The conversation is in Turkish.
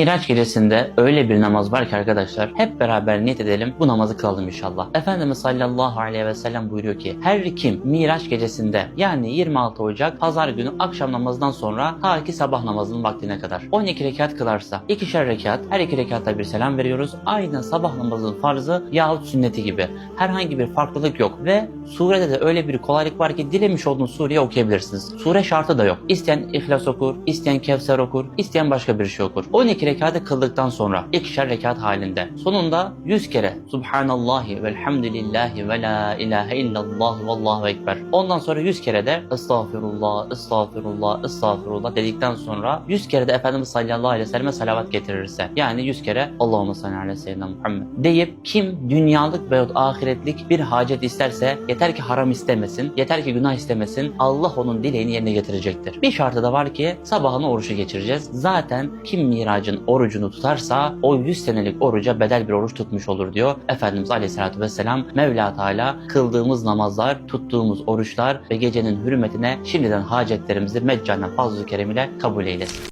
Miraç gecesinde öyle bir namaz var ki arkadaşlar hep beraber niyet edelim bu namazı kılalım inşallah. Efendimiz sallallahu aleyhi ve sellem buyuruyor ki her kim Miraç gecesinde yani 26 Ocak pazar günü akşam namazından sonra ta ki sabah namazının vaktine kadar 12 rekat kılarsa ikişer rekat her iki rekatta bir selam veriyoruz. Aynen sabah namazının farzı yahut sünneti gibi. Herhangi bir farklılık yok ve surede de öyle bir kolaylık var ki dilemiş olduğunuz sureyi okuyabilirsiniz. Sure şartı da yok. İsteyen İhlas okur, isteyen Kevser okur, isteyen başka bir şey okur. 12 rekatı kıldıktan sonra ikişer rekat halinde sonunda 100 kere Subhanallahi velhamdülillahi ve la ilahe illallah vallahu ekber. Ondan sonra 100 kere de Estağfirullah, Estağfirullah, Estağfirullah dedikten sonra 100 kere de Efendimiz sallallahu aleyhi ve selleme salavat getirirse yani 100 kere Allahümme salli ala seyyidina Muhammed deyip kim dünyalık veyahut ahiretlik bir hacet isterse yeter ki haram istemesin, yeter ki günah istemesin Allah onun dileğini yerine getirecektir. Bir şartı da var ki sabahını oruçlu geçireceğiz. Zaten kim miracın orucunu tutarsa o 100 senelik oruca bedel bir oruç tutmuş olur diyor Efendimiz Aleyhisselatü Vesselam. Mevla Teala kıldığımız namazlar, tuttuğumuz oruçlar ve gecenin hürmetine şimdiden hacetlerimizi meccanen fazl-ı kerem ile kabul eylesin.